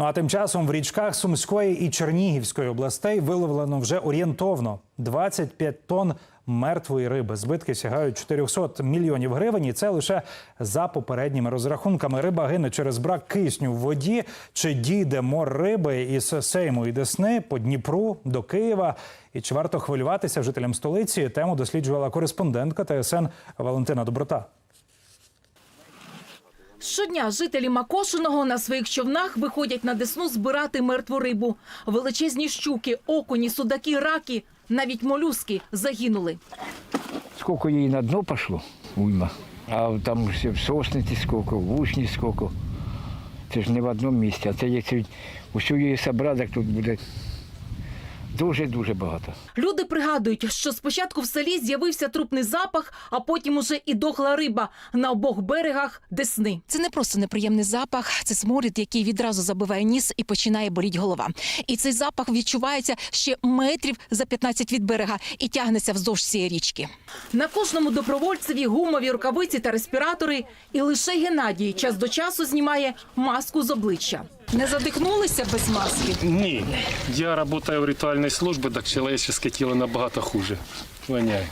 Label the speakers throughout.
Speaker 1: Ну а тим часом в річках Сумської і Чернігівської областей виловлено вже орієнтовно 25 тонн мертвої риби. Збитки сягають 400 мільйонів гривень. І це лише за попередніми розрахунками. Риба гине через брак кисню в воді. Чи дійде мор риби із Сейму і Десни по Дніпру до Києва? І чи варто хвилюватися жителям столиці? Тему досліджувала кореспондентка ТСН Валентина Доброта.
Speaker 2: Щодня жителі Макошиного на своїх човнах виходять на десну збирати мертву рибу. Величезні щуки, окуні, судаки, раки, навіть молюски загинули.
Speaker 3: Сколько ей на дно пошло, уйма. А там все в сосниці сколько, в ушні сколько. Це ж не в одному місці, а це якщо усю її собрати, тут буде дуже-дуже багато.
Speaker 2: Люди пригадують, що спочатку в селі з'явився трупний запах, а потім уже і дохла риба на обох берегах Десни.
Speaker 4: Це не просто неприємний запах, це сморід, який відразу забиває ніс і починає боліть голова. І цей запах відчувається ще метрів за 15 від берега і тягнеться вздовж цієї річки.
Speaker 2: На кожному добровольцеві гумові рукавиці та респіратори. І лише Геннадій час до часу знімає маску з обличчя. Не задихнулися без маски.
Speaker 5: Ні, я працюю в ритуальній службі, так чоловічське тіло набагато хуже. Воняє.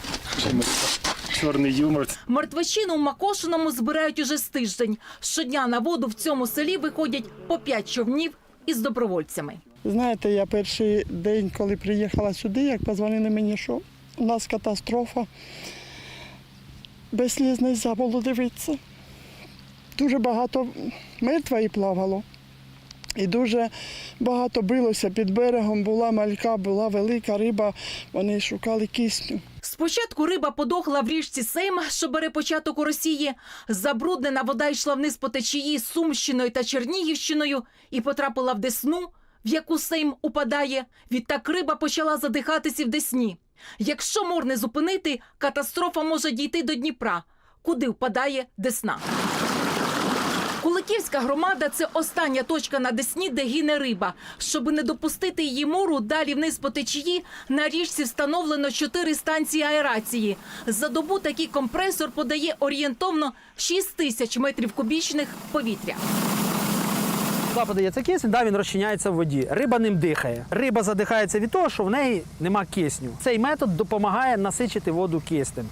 Speaker 5: Чорний юмор.
Speaker 2: Мертвечину в Макошиному збирають уже з тиждень. Щодня на воду в цьому селі виходять по п'ять човнів із добровольцями.
Speaker 6: Знаєте, я перший день, коли приїхала сюди, як позвонили мені, що у нас катастрофа. Без сліз не можна було дивитися. Дуже багато мертвої плавало. І дуже багато билося під берегом, була малька, була велика риба, вони шукали кисню.
Speaker 2: Спочатку риба подохла в річці Сейм, що бере початок у Росії. Забруднена вода йшла вниз по течії Сумщиною та Чернігівщиною і потрапила в Десну, в яку Сейм упадає. Відтак риба почала задихатися в Десні. Якщо мор не зупинити, катастрофа може дійти до Дніпра, куди впадає Десна. Куликівська громада це остання точка на Десні, де гине риба. Щоб не допустити її мору, далі вниз по течії на річці встановлено чотири станції аерації. За добу такий компресор подає орієнтовно 6 тисяч метрів кубічних повітря.
Speaker 7: Туди подається кисень, да, він розчиняється в воді. Риба ним дихає. Риба задихається від того, що в неї нема кисню. Цей метод допомагає насичити воду киснем.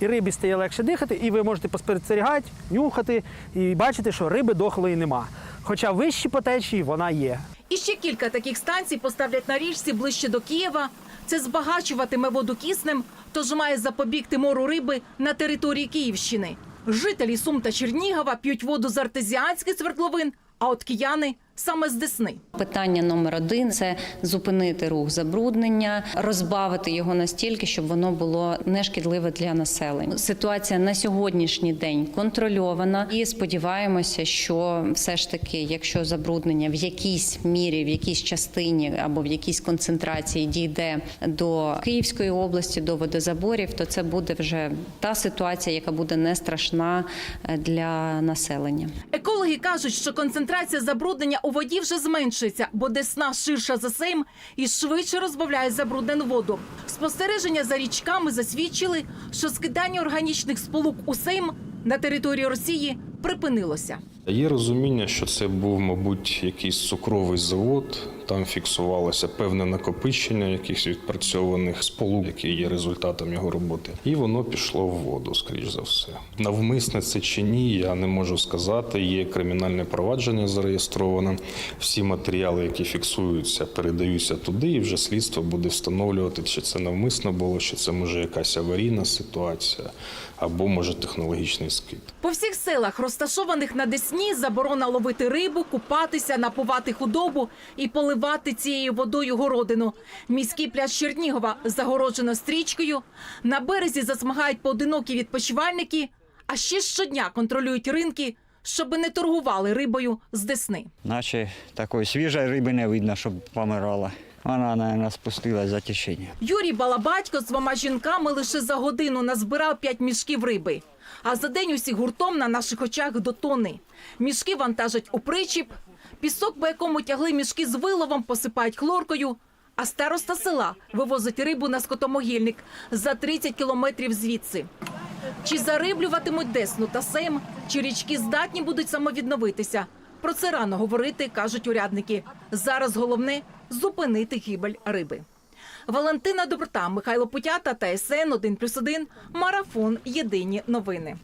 Speaker 7: І рибі стає легше дихати, і ви можете поспостерігати, нюхати і бачити, що риби дохлої нема. Хоча вищі по течії вона є.
Speaker 2: І ще кілька таких станцій поставлять на річці ближче до Києва. Це збагачуватиме воду киснем, тож має запобігти мору риби на території Київщини. Жителі Сум та Чернігова п'ють воду з артезіанських свердловин, а от кияни саме з Десни.
Speaker 8: Питання номер один це зупинити рух забруднення, розбавити його настільки, щоб воно було нешкідливе для населення. Ситуація на сьогоднішній день контрольована, і сподіваємося, що все ж таки, якщо забруднення в якійсь мірі, в якійсь частині або в якійсь концентрації дійде до Київської області, до водозаборів, то це буде вже та ситуація, яка буде не страшна е, для населення.
Speaker 2: Екологи кажуть, що концентрація забруднення у воді вже зменшується, бо десна ширша за сейм і швидше розбавляє забруднену воду. Спостереження за річками засвідчили, що скидання органічних сполук у сейм на території Росії припинилося.
Speaker 9: Є розуміння, що це був, мабуть, якийсь цукровий завод. Там фіксувалося певне накопичення якихось відпрацьованих сполук, які є результатом його роботи. І воно пішло в воду, скоріш за все. Навмисне це чи ні, я не можу сказати. Є кримінальне провадження зареєстроване. Всі матеріали, які фіксуються, передаються туди, і вже слідство буде встановлювати, чи це навмисно було, чи це може якась аварійна ситуація, або може технологічний скид.
Speaker 2: По всіх селах, розташованих на Десні, заборона ловити рибу, купатися, напувати худобу і поливати цією водою городину. Міський пляж Чернігова загороджено стрічкою. На березі засмагають поодинокі відпочивальники, а ще щодня контролюють ринки, щоби не торгували рибою з Десни.
Speaker 10: Наче такої свіжої риби не видно, щоб помирала. Вона, мабуть, спустилась за течення.
Speaker 2: Юрій Балабатько з двома жінками лише за годину назбирав 5 мішків риби. А за день усі гуртом на наших очах до тони. Мішки вантажать у причіп, пісок, по якому тягли мішки з виловом, посипають хлоркою. А староста села вивозить рибу на скотомогильник за 30 кілометрів звідси. Чи зариблюватимуть Десну та Сейм, чи річки здатні будуть самовідновитися? Про це рано говорити, кажуть урядники. Зараз головне зупинити гибель риби. Валентина Доброта, Михайло Путята та СН 1+,1. Марафон. Єдині новини.